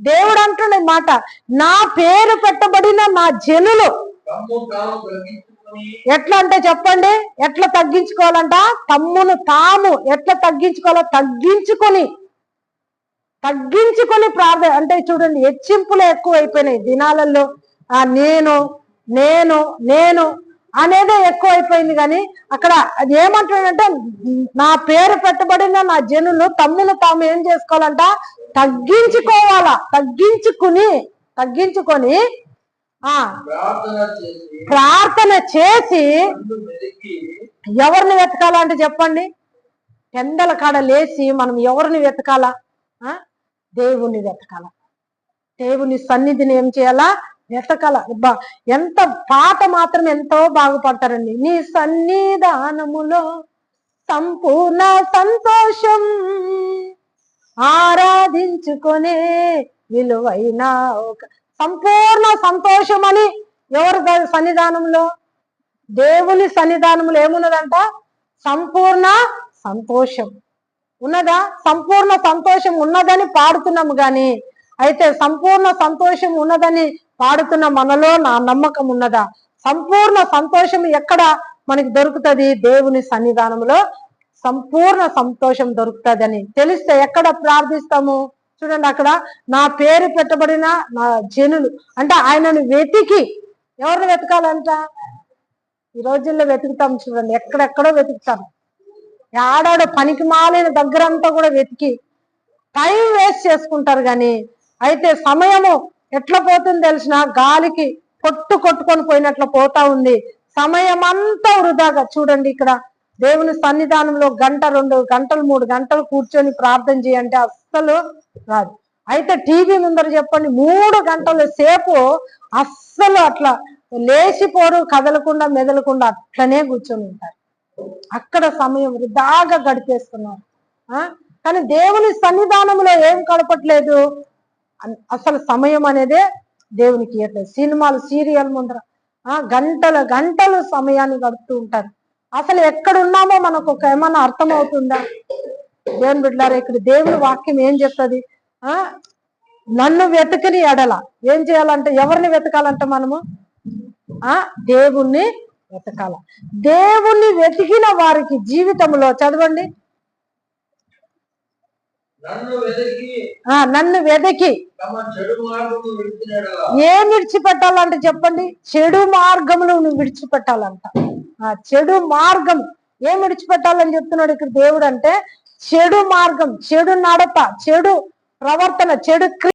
దేవుడు అంటుండే మాట నా పేరు పెట్టబడిన నా జనులు. ఎట్లా అంటే చెప్పండి ఎట్లా తగ్గించుకోవాలంట? తమ్మును తాము ఎట్లా తగ్గించుకోవాలో తగ్గించుకొని తగ్గించుకొని ప్రార్థన అంటే చూడండి హెచ్చింపులు ఎక్కువ అయిపోయినాయి దినాలలో ఆ నేను నేను నేను అనేదే ఎక్కువ అయిపోయింది కానీ అక్కడ అది ఏమంటాడంటే నా పేరు పెట్టబడిన నా జనులు తమ్మును తాము ఏం చేసుకోవాలంట? తగ్గించుకోవాలా? తగ్గించుకుని తగ్గించుకొని ఆ ప్రార్థన చేసి ఎవరిని వెతకాలంటే చెప్పండి? పెందల కాడ లేచి మనం ఎవరిని వెతకాలా? ఆ? దేవుణ్ణి వెతకాల. దేవుని సన్నిధిని ఏం చేయాలా? వెతకాల. అబ్బా ఎంత పాట మాత్రం ఎంతో బాగుపడతారండి. నీ సన్నిధానములో సంపూర్ణ సంతోషం. సాధించుకునే విలువైన ఒక సంపూర్ణ సంతోషం అని ఎవరు సన్నిధానంలో? దేవుని సన్నిధానంలో ఏమున్నదంట? సంపూర్ణ సంతోషం. ఉన్నదా? సంపూర్ణ సంతోషం ఉన్నదని పాడుతున్నాము గాని అయితే సంపూర్ణ సంతోషం ఉన్నదని పాడుతున్న మనలో నా నమ్మకం ఉన్నదా? సంపూర్ణ సంతోషం ఎక్కడ మనకి దొరుకుతుంది? దేవుని సన్నిధానంలో సంపూర్ణ సంతోషం దొరుకుతుందని. తెలిస్తే ఎక్కడ ప్రార్థిస్తాము? చూడండి అక్కడ నా పేరు పెట్టబడిన నా జనులు. అంటే ఆయనను వెతికి. ఎవరిని వెతకాలంట? ఈ రోజుల్లో వెతుకుతాం చూడండి ఎక్కడెక్కడో వెతుకుతాం. ఆడాడ పనికి మాలిన దగ్గరంతా కూడా వెతికి. టైం వేస్ట్ చేసుకుంటారు కానీ అయితే సమయము ఎట్లా పోతుంది తెలిసిన గాలికి కొట్టు కొట్టుకొని పోయినట్లు పోతా ఉంది. సమయం అంతా వృధాగా. చూడండి ఇక్కడ దేవుని సన్నిధానంలో గంట రెండు గంటలు మూడు గంటలు కూర్చొని ప్రార్థన చేయంటే అస్సలు రాదు. అయితే టీవీ ముందర చెప్పండి మూడు గంటల సేపు అస్సలు అట్లా లేచిపోరు కదలకుండా మెదలకుండా అట్లనే కూర్చొని ఉంటారు. అక్కడ సమయం వృధాగా గడిపేస్తున్నారు. ఆ? కానీ దేవుని సన్నిధానంలో ఏం కడపట్లేదు అసలు సమయం అనేదే దేవునికి ఇవ్వట్లేదు సినిమాలు సీరియల్ ముందర ఆ? గంటల గంటలు సమయాన్ని గడుపుతూ ఉంటారు. అసలు ఎక్కడ ఉన్నామో మనకు ఒక ఏమన్నా అర్థం అవుతుందా దేవుని బిడ్డారా ఇక్కడ దేవుని వాక్యం ఏం చెప్తుంది? ఆ? నన్ను వెతకని ఎడల. ఏం చేయాలంటే ఎవరిని వెతకాలంట మనము? ఆ? దేవుణ్ణి వెతకాల. దేవుణ్ణి వెతికిన వారికి జీవితంలో చదవండి. నన్ను విడిచినడలా ఏం విడిచిపెట్టాలంటే చెప్పండి. చెడు మార్గములు నువ్వు విడిచిపెట్టాలంట. ఆ చెడు మార్గం ఏం విడిచిపెట్టాలని చెప్తున్నాడు ఇక్కడ దేవుడు అంటే చెడు మార్గం చెడు నడత చెడు ప్రవర్తన చెడు